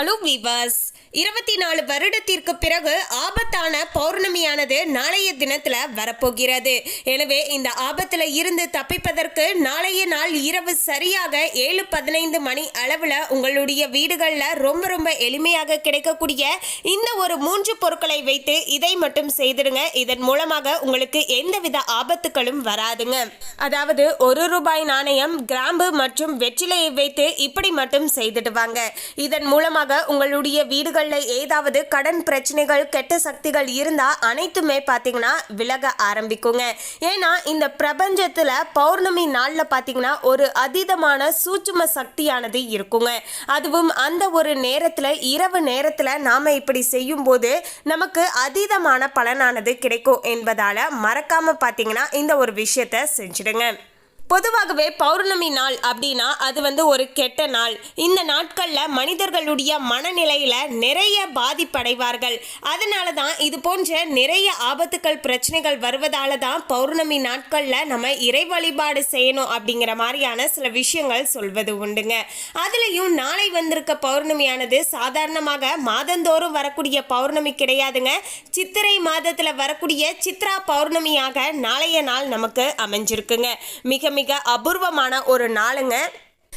Allow வீவாஸ் இருபத்தி நாலு வருடத்திற்கு பிறகு ஆபத்தான பௌர்ணமியானது நாளைய தினத்துல வரப்போகிறது. எனவே இந்த ஆபத்துல இருந்து தப்பிப்பதற்கு நாளைய நாள் இரவு சரியாக ஏழு பதினைந்து மணி அளவுல உங்களுடைய வீடுகள்ல ரொம்ப ரொம்ப எளிமையாக கிடைக்கக்கூடிய இந்த ஒரு மூன்று பொருட்களை வைத்து இதை மட்டும் செய்திடுங்க. இதன் மூலமாக உங்களுக்கு எந்தவித ஆபத்துகளும் வராதுங்க. அதாவது ஒரு ரூபாய் நாணயம் கிராம்பு மற்றும் வெற்றிலையை வைத்து இப்படி மட்டும் செய்துடுவாங்க. இதன் மூலமாக உங்களுடைய வீடுகளில் ஏதாவது கடன் பிரச்சனைகள் கெட்ட சக்திகள் இருந்தால் அனைத்துமே பார்த்தீங்கன்னா விலக ஆரம்பிக்குங்க. ஏன்னா இந்த பிரபஞ்சத்தில் பௌர்ணமி நாளில் பார்த்தீங்கன்னா ஒரு அதீதமான சூட்சும சக்தியானது இருக்குங்க. அதுவும் அந்த ஒரு நேரத்தில் இரவு நேரத்தில் நாம் இப்படி செய்யும்போது நமக்கு அதீதமான பலனானது கிடைக்கும் என்பதால் மறக்காமல் பார்த்தீங்கன்னா இந்த ஒரு விஷயத்த செஞ்சிடுங்க. பொதுவாகவே பௌர்ணமி நாள் அப்படின்னா அது வந்து ஒரு கெட்ட நாள். இந்த நாட்களில் மனிதர்களுடைய மனநிலையில் நிறைய பாதிப்படைவார்கள். அதனால தான் இது போன்ற நிறைய ஆபத்துக்கள் பிரச்சனைகள் வருவதால தான் பௌர்ணமி நாட்களில் நம்ம இறை வழிபாடு செய்யணும் அப்படிங்கிற மாதிரியான சில விஷயங்கள் சொல்வது உண்டுங்க. அதுலேயும் நாளை வந்திருக்க பௌர்ணமியானது சாதாரணமாக மாதந்தோறும் வரக்கூடிய பௌர்ணமி கிடையாதுங்க. சித்திரை மாதத்தில் வரக்கூடிய சித்ரா பௌர்ணமியாக நாளைய நாள் நமக்கு அமைஞ்சிருக்குங்க. மிக மிக அபூர்வமான ஒரு நாளுங்க.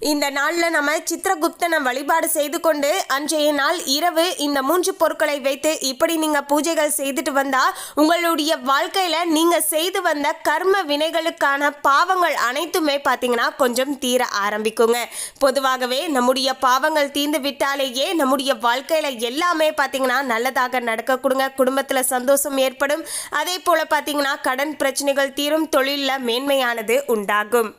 இந்த நாளில் நம்ம சித்திரகுப்தனை வழிபாடு செய்து கொண்டு அன்றைய நாள் இரவு இந்த மூன்று பொருட்களை வைத்து இப்படி நீங்கள் பூஜைகள் செய்துட்டு வந்தால் உங்களுடைய வாழ்க்கையில் நீங்கள் செய்து வந்த கர்ம வினைகளுக்கான பாவங்கள் அனைத்துமே பார்த்தீங்கன்னா கொஞ்சம் தீர ஆரம்பிக்குங்க. பொதுவாகவே நம்முடைய பாவங்கள் தீர்ந்து விட்டாலேயே நம்முடைய வாழ்க்கையில் எல்லாமே பார்த்தீங்கன்னா நல்லதாக நடக்க கொடுங்க குடும்பத்தில் சந்தோஷம் ஏற்படும். அதே போல் பார்த்தீங்கன்னா கடன் பிரச்சனைகள் தீரும். தொழிலில் மேன்மையானது உண்டாகும்.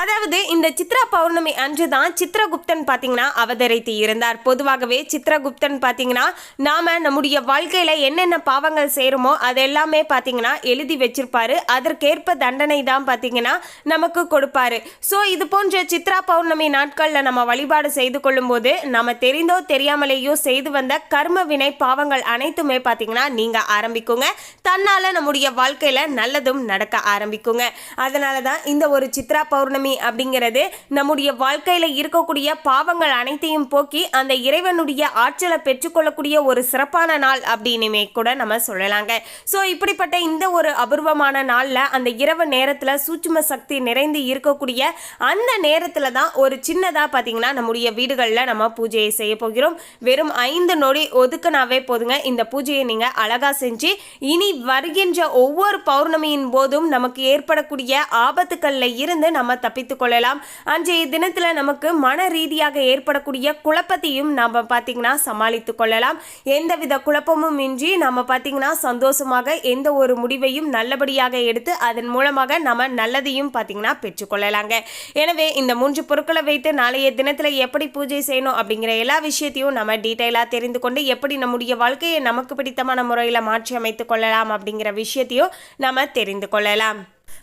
அதாவது இந்த சித்ரா பௌர்ணமி அன்று தான் சித்ரகுப்தன் பார்த்தீங்கன்னா அவதரித்து இருந்தார். பொதுவாகவே சித்ரகுப்தன் பார்த்தீங்கன்னா நாம நம்முடைய வாழ்க்கையில என்னென்ன பாவங்கள் செய்கிறோமோ அது எல்லாமே பார்த்தீங்கன்னா எழுதி வச்சிருப்பாரு. அதற்கேற்ப தண்டனை தான் பார்த்தீங்கன்னா நமக்கு கொடுப்பாரு. ஸோ இது போன்ற சித்ரா பௌர்ணமி நாட்களில் நம்ம வழிபாடு செய்து கொள்ளும்போது நம்ம தெரிந்தோ தெரியாமலேயோ செய்து வந்த கர்ம வினை பாவங்கள் அனைத்துமே பார்த்தீங்கன்னா நீங்கள் ஆரம்பிக்குங்க. தன்னால் நம்முடைய வாழ்க்கையில் நல்லதும் நடக்க ஆரம்பிக்குங்க. அதனால தான் இந்த ஒரு சித்ரா பௌர்ணமி அப்படிங்கிறது நம்முடைய வாழ்க்கையில இருக்கக்கூடிய பாவங்கள் அனைத்தையும் போக்கி அந்த இறைவனுடைய ஆற்றலை பெற்றுக்கொள்ளக்கூடிய ஒரு சிறப்பான நாள் அப்படின்னுமே கூட நம்ம சொல்லலாங்க. ஸோ இப்படிப்பட்ட இந்த ஒரு அபூர்வமான நாளில் அந்த இரவு நேரத்தில் சூட்சும சக்தி நிறைந்து இருக்கக்கூடிய அந்த நேரத்தில் தான் ஒரு சின்னதாக பார்த்தீங்கன்னா நம்முடைய வீடுகளில் நம்ம பூஜையை செய்ய போகிறோம். வெறும் ஐந்து நொடி ஒதுக்குனாவே போதுங்க. இந்த பூஜையை நீங்கள் அழகாக செஞ்சு இனி வருகின்ற ஒவ்வொரு பௌர்ணமியின் போதும் நமக்கு ஏற்படக்கூடிய ஆபத்துக்களில் இருந்து நம்ம தப்பித்து கொள்ளலாம். அன்றைய தினத்தில் நமக்கு மன ரீதியாக ஏற்படக்கூடிய குழப்பத்தையும் நாம் பார்த்தீங்கன்னா சமாளித்து கொள்ளலாம். எந்தவித குழப்பமும் இன்றி நம்ம பார்த்தீங்கன்னா சந்தோஷமாக எந்த ஒரு முடிவையும் நல்லபடியாக எடுத்து அதன் மூலமாக நம்ம நல்லதையும் பார்த்தீங்கன்னா பெற்றுக்கொள்ளலாங்க எனவே இந்த மூன்று பொருட்களை வைத்து நாளைய தினத்தில் எப்படி பூஜை செய்யணும் அப்படிங்கிற எல்லா விஷயத்தையும் நம்ம டீட்டெயிலாக தெரிந்து கொண்டு எப்படி நம்முடைய வாழ்க்கையை நமக்கு பிடித்தமான முறையில் மாற்றி அமைத்துக் கொள்ளலாம் அப்படிங்கிற விஷயத்தையும் நம்ம தெரிந்து கொள்ளலாம்.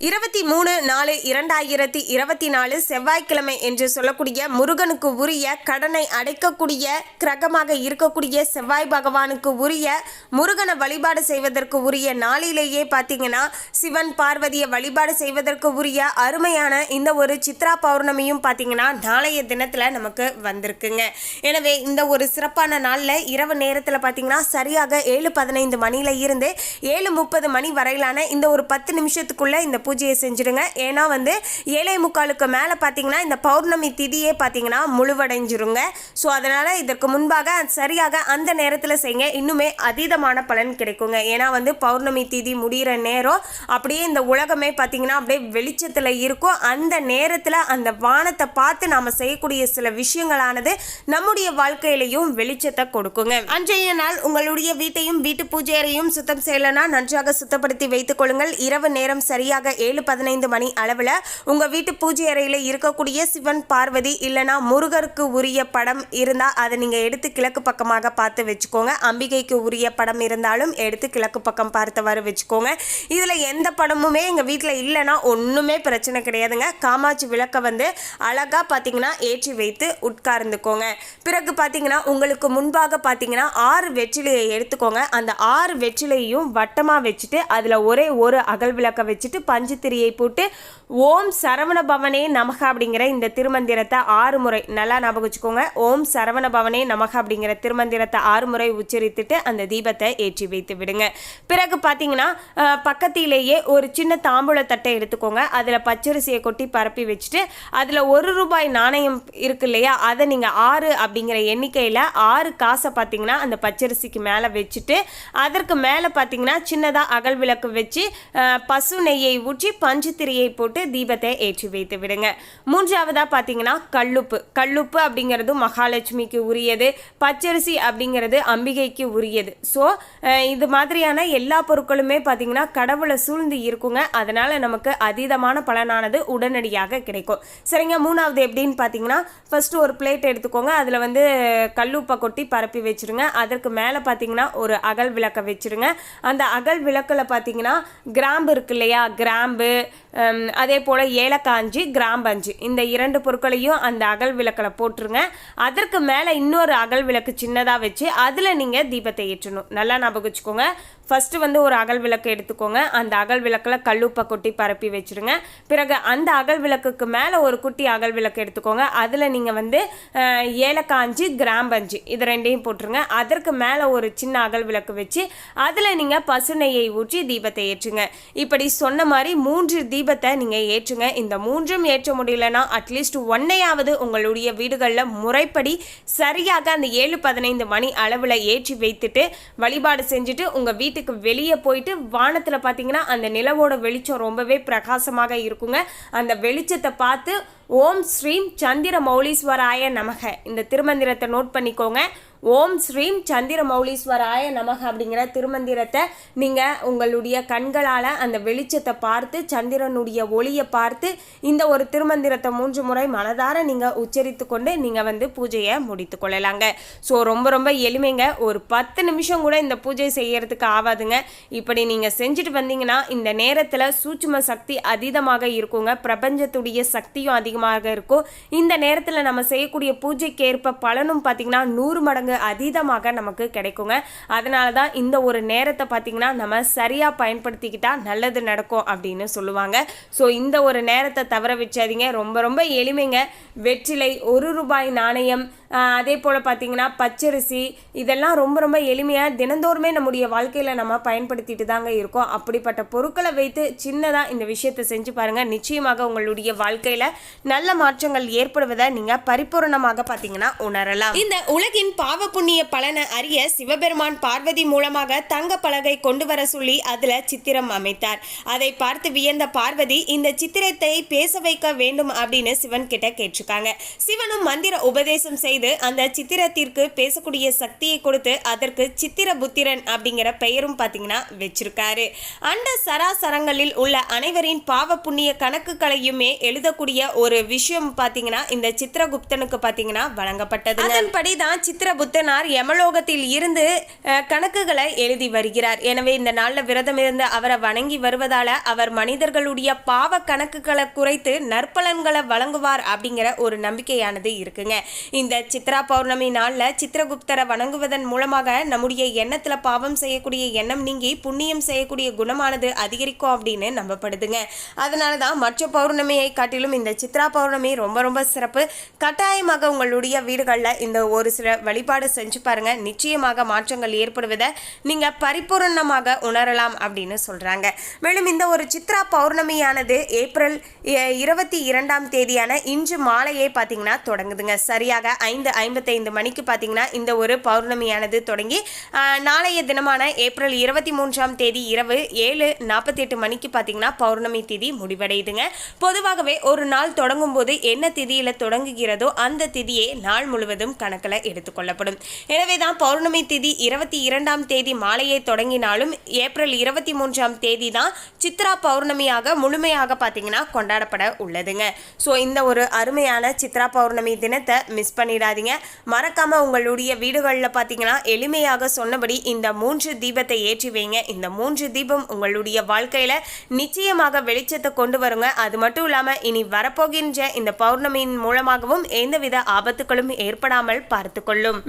இருபத்தி மூணு நாலு இரண்டாயிரத்தி இருபத்தி நாலு செவ்வாய்க்கிழமை என்று சொல்லக்கூடிய முருகனுக்கு உரிய கடனை அடைக்கக்கூடிய கிரகமாக இருக்கக்கூடிய செவ்வாய் பகவானுக்கு உரிய முருகனை வழிபாடு செய்வதற்கு உரிய நாளிலேயே பார்த்தீங்கன்னா சிவன் பார்வதியை வழிபாடு செய்வதற்கு உரிய அருமையான இந்த ஒரு சித்ரா பௌர்ணமியும் பார்த்தீங்கன்னா நாளைய தினத்தில் நமக்கு வந்திருக்குங்க. எனவே இந்த ஒரு சிறப்பான நாளில் இரவு நேரத்தில் பார்த்தீங்கன்னா சரியாக ஏழு பதினைந்து மணியில் இருந்து ஏழு முப்பது மணி வரையிலான இந்த ஒரு பத்து நிமிஷத்துக்குள்ளே இந்த பூஜையை செஞ்சுடுங்க. ஏன்னா வந்து ஏழை முக்காலுக்கு மேலே பார்த்தீங்கன்னா இந்த பௌர்ணமி திதியே பார்த்தீங்கன்னா முழுவடைஞ்சிருங்க. ஸோ அதனால் இதற்கு முன்பாக சரியாக அந்த நேரத்தில் செய்யுங்க இன்னுமே அதீதமான பலன் கிடைக்குங்க. ஏன்னா வந்து பௌர்ணமி திதி முடிகிற நேரம் அப்படியே இந்த உலகமே பார்த்தீங்கன்னா அப்படியே வெளிச்சத்தில் இருக்கும். அந்த நேரத்தில் அந்த வானத்தை பார்த்து நாம் செய்யக்கூடிய சில விஷயங்களானது நம்முடைய வாழ்க்கையிலையும் வெளிச்சத்தை கொடுக்குங்க. அன்றைய நாள் உங்களுடைய வீட்டையும் வீட்டு பூஜையறையும் சுத்தம் செய்யலைன்னா நன்றாக சுத்தப்படுத்தி வைத்துக் கொள்ளுங்கள். இரவு நேரம் சரியாக ஏழு பதினைந்து மணி அளவில் உங்கள் வீட்டு பூஜை அறையில் இருக்கக்கூடிய சிவன் பார்வதி இல்லைனா முருகருக்கு உரிய படம் இருந்தால் அதை நீங்கள் எடுத்து கிழக்கு பக்கமாக பார்த்து வச்சுக்கோங்க. அம்பிகைக்கு உரிய படம் இருந்தாலும் எடுத்து கிழக்கு பக்கம் பார்த்தவாறு வச்சுக்கோங்க. இதில் எந்த படமுமே எங்கள் வீட்டில் இல்லைன்னா ஒன்றுமே பிரச்சனை கிடையாதுங்க. காமாட்சி விளக்கை வந்து அழகாக பார்த்தீங்கன்னா ஏற்றி வைத்து உட்கார்ந்துக்கோங்க. பிறகு பார்த்தீங்கன்னா உங்களுக்கு முன்பாக பார்த்தீங்கன்னா ஆறு வெற்றிலையை எடுத்துக்கோங்க. அந்த ஆறு வெற்றிலையும் வட்டமாக வச்சுட்டு அதில் ஒரே ஒரு அகல் விளக்கை வச்சுட்டு பஞ்சு திரியை போட்டு ஓம் சரவண பவனே நமக அப்படிங்கிற இந்த திருமந்திரத்தை ஆறு முறை நல்லா ஞாபகம் வச்சுக்கோங்க. ஓம் சரவண பவனே நமக அப்படிங்கிற திருமந்திரத்தை ஆறு முறை உச்சரித்துட்டு அந்த தீபத்தை ஏற்றி வைத்து விடுங்க. பிறகு பார்த்தீங்கன்னா பக்கத்திலேயே ஒரு சின்ன தாம்பூல தட்டை எடுத்துக்கோங்க. அதில் பச்சரிசியை கொட்டி பரப்பி வச்சுட்டு அதில் ஒரு ரூபாய் நாணயம் இருக்கு இல்லையா? அதை நீங்கள் ஆறு அப்படிங்கிற எண்ணிக்கையில் ஆறு காசை பார்த்தீங்கன்னா அந்த பச்சரிசிக்கு மேலே வச்சுட்டு அதற்கு மேலே பார்த்தீங்கன்னா சின்னதாக அகல் விளக்கு வச்சு பசு நெய்யை பூச்சி பஞ்சுத்திரியை போட்டு தீபத்தை ஏற்றி வைத்து விடுங்க. மூன்றாவதாக பார்த்தீங்கன்னா கல்லுப்பு. கல்லுப்பு அப்படிங்கிறது மகாலட்சுமிக்கு உரியது பச்சரிசி அப்படிங்கிறது அம்பிகைக்கு உரியது. ஸோ இது மாதிரியான எல்லா பொருட்களுமே பார்த்தீங்கன்னா கடவுளை சூழ்ந்து இருக்குங்க. அதனால நமக்கு அதீதமான பலனானது உடனடியாக கிடைக்கும். சரிங்க மூணாவது எப்படின்னு பார்த்தீங்கன்னா ஃபர்ஸ்ட் ஒரு பிளேட் எடுத்துக்கோங்க. அதில் வந்து கல்லுப்பை கொட்டி பரப்பி வச்சிருங்க. அதற்கு மேலே பார்த்தீங்கன்னா ஒரு அகல் விளக்கை வச்சிருங்க. அந்த அகல் விளக்கில் பார்த்தீங்கன்னா கிராம்பு இருக்கு இல்லையா? கிராம்பு கிராம்பு அதே போல் ஏலக்காஞ்சி கிராம்பஞ்சு இந்த இரண்டு பொருட்களையும் அந்த அகல் விளக்கில் போட்டுருங்க. அதற்கு மேலே இன்னொரு அகல் விளக்கு சின்னதாக வச்சு அதில் நீங்கள் தீபத்தை ஏற்றணும். நல்லா ஞாபகம் வச்சுக்கோங்க. ஃபஸ்ட்டு வந்து ஒரு அகல் விளக்கு எடுத்துக்கோங்க. அந்த அகல் விளக்கில் கல்லுப்பை கொட்டி பரப்பி வச்சுருங்க. பிறகு அந்த அகல் விளக்குக்கு மேலே ஒரு குட்டி அகல் விளக்கு எடுத்துக்கோங்க. அதில் நீங்கள் வந்து ஏலக்காஞ்சி கிராம்பஞ்சு இது ரெண்டையும் போட்டுருங்க. அதற்கு மேலே ஒரு சின்ன அகல் விளக்கு வச்சு அதில் நீங்கள் பசு நெய்யை ஊற்றி தீபத்தை ஏற்றுங்க. இப்படி சொன்ன மாதிரி மூன்று தீபத்தை நீங்கள் ஏற்றுங்க. இந்த மூன்றும் ஏற்ற முடியலன்னா அட்லீஸ்ட் ஒன்னையாவது உங்களுடைய வீடுகளில் முறைப்படி சரியாக அந்த ஏழு பதினைந்து மணி அளவில் ஏற்றி வைத்துட்டு வழிபாடு செஞ்சுட்டு உங்கள் வீட்டுக்கு வெளியே போயிட்டு வானத்தில் பார்த்தீங்கன்னா அந்த நிலவோட வெளிச்சம் ரொம்பவே பிரகாசமாக இருக்குங்க. அந்த வெளிச்சத்தை பார்த்து ஓம் ஸ்ரீம் சந்திர மௌலீஸ்வராய நமக. இந்த திருமந்திரத்தை நோட் பண்ணிக்கோங்க. ஓம் ஸ்ரீம் சந்திர மௌலீஸ்வராய நமக அப்படிங்கிற திருமந்திரத்தை நீங்கள் உங்களுடைய கண்களால் அந்த வெளிச்சத்தை பார்த்து சந்திரனுடைய ஒளியை பார்த்து இந்த ஒரு திருமந்திரத்தை மூன்று முறை மனதார நீங்கள் உச்சரித்து கொண்டு நீங்கள் வந்து பூஜையை முடித்து கொள்ளலாங்க. ஸோ ரொம்ப ரொம்ப எளிமைங்க. ஒரு பத்து நிமிஷம் கூட இந்த பூஜை செய்யறதுக்கு ஆகாதுங்க. இப்படி நீங்கள் செஞ்சுட்டு வந்தீங்கன்னா இந்த நேரத்தில் சூட்சும சக்தி அதீதமாக இருக்குங்க. பிரபஞ்சத்துடைய சக்தியும் அதிகமாக இருக்கும். இந்த நேரத்தில் நம்ம செய்யக்கூடிய பூஜைக்கு ஏற்ப பலனும் பார்த்தீங்கன்னா நூறு மடங்கு அதீதமாக நமக்கு கிடைக்குங்க. அதனால தான் இந்த ஒரு நேரத்தை பார்த்தீங்கன்னா நம்ம சரியாக பயன்படுத்திக்கிட்டா நல்லது நடக்கும் அப்படின்னு சொல்லுவாங்க. ஸோ இந்த ஒரு நேரத்தை தவற வச்சாதீங்க. ரொம்ப ரொம்ப எளிமைங்க. வெற்றிலை ஒரு ரூபாய் நாணயம் அதே போல் பார்த்தீங்கன்னா பச்சரிசி இதெல்லாம் ரொம்ப ரொம்ப எளிமையாக தினந்தோறுமே நம்முடைய வாழ்க்கையில் நம்ம பயன்படுத்திட்டு தாங்க இருக்கோம். அப்படிப்பட்ட பொருட்களை வைத்து சின்னதாக இந்த விஷயத்தை செஞ்சு பாருங்கள் நிச்சயமாக உங்களுடைய வாழ்க்கையில் நல்ல மாற்றங்கள் ஏற்படுவதை நீங்கள் பரிபூரணமாக பார்த்தீங்கன்னா உணரலாம். இந்த உலகின் பா பாவ புண்ணிய பலனை அறிய சிவபெருமான் பார்வதி மூலமாக தங்க பலகை கொண்டு வர சொல்லி அதுல சித்திரம் அமைத்தார். அதை பார்த்து வியந்த பார்வதி இந்த சித்திரத்தை பேச வைக்க வேண்டும் அப்படின்னு சிவன் கிட்ட கேட்டிருக்காங்க. சிவனும் மந்திர உபதேசம் செய்து அந்த சித்திரத்திற்கு பேசக்கூடிய சக்தியை கொடுத்து அதற்கு சித்திர புத்திரன் அப்படிங்கிற பெயரும் பார்த்தீங்கன்னா வச்சிருக்காரு. அண்ட சராசரங்களில் உள்ள அனைவரின் பாவ புண்ணிய கணக்குகளையுமே எழுதக்கூடிய ஒரு விஷயம் பார்த்தீங்கன்னா இந்த சித்திரகுப்தனுக்கு பார்த்தீங்கன்னா வழங்கப்பட்டது அதன்படி தான் சித்திரபுத்தனார் யமலோகத்தில் இருந்து கணக்குகளை எழுதி வருகிறார். எனவே இந்த நாளில் விரதம் இருந்து அவரை வணங்கி வருவதால அவர் மனிதர்களுடைய பாவ கணக்குகளை குறைத்து நற்பலன்களை வழங்குவார் அப்படிங்கிற ஒரு நம்பிக்கையானது இருக்குங்க. இந்த சித்ரா பௌர்ணமி நாளில் சித்திரகுப்தரை வணங்குவதன் மூலமாக நம்முடைய எண்ணத்தில் பாவம் செய்யக்கூடிய எண்ணம் நீங்கி புண்ணியம் செய்யக்கூடிய குணமானது அதிகரிக்கும் அப்படின்னு நம்பப்படுதுங்க. அதனால தான் மற்ற பௌர்ணமியை காட்டிலும் இந்த சித்ரா பௌர்ணமி ரொம்ப ரொம்ப சிறப்பு. கட்டாயமாக உங்களுடைய வீடுகளில் இந்த ஒரு சில வழிபாடு செஞ்சு பாருங்க. நிச்சயமாக மாற்றங்கள் ஏற்படுவதை நீங்க பரிபூரணமாக உணரலாம் அப்படின்னு சொல்றாங்க. மேலும் இந்த ஒரு சித்ரா பௌர்ணமியானது ஏப்ரல் இருபத்தி இரண்டாம் தேதியான இன்று மாலையே பார்த்தீங்கன்னா தொடங்குதுங்க. சரியாக ஐந்து ஐம்பத்தைந்து மணிக்கு பார்த்தீங்கன்னா இந்த ஒரு பௌர்ணமியானது தொடங்கி நாளைய தினமான ஏப்ரல் இருபத்தி மூன்றாம் தேதி இரவு ஏழு நாற்பத்தி எட்டு மணிக்கு பார்த்தீங்கன்னா பௌர்ணமி திதி முடிவடையுதுங்க. பொதுவாகவே ஒரு நாள் தொடங்கும் போது என்ன திதியில் தொடங்குகிறதோ அந்த திதியே நாள் முழுவதும் கணக்கில் எடுத்துக்கொள்ளப்படும் கொண்டாடப்படும் எனவே தான் பௌர்ணமி திதி இருபத்தி இரண்டாம் தேதி மாலையை தொடங்கினாலும் ஏப்ரல் இருபத்தி மூன்றாம் தேதி தான் சித்ரா பௌர்ணமியாக முழுமையாக பார்த்தீங்கன்னா கொண்டாடப்பட உள்ளதுங்க. ஸோ இந்த ஒரு அருமையான சித்ரா பௌர்ணமி தினத்தை மிஸ் பண்ணிடாதீங்க. மறக்காம உங்களுடைய வீடுகளில் பார்த்தீங்கன்னா எளிமையாக சொன்னபடி இந்த மூன்று தீபத்தை ஏற்றி வைங்க. இந்த மூன்று தீபம் உங்களுடைய வாழ்க்கையில் நிச்சயமாக வெளிச்சத்தை கொண்டு வருங்க. அது மட்டும் இல்லாமல் இனி வரப்போகின்ற இந்த பௌர்ணமியின் மூலமாகவும் எந்தவித ஆபத்துகளும் ஏற்படாமல் பார்த்துக்கொள்ளும்.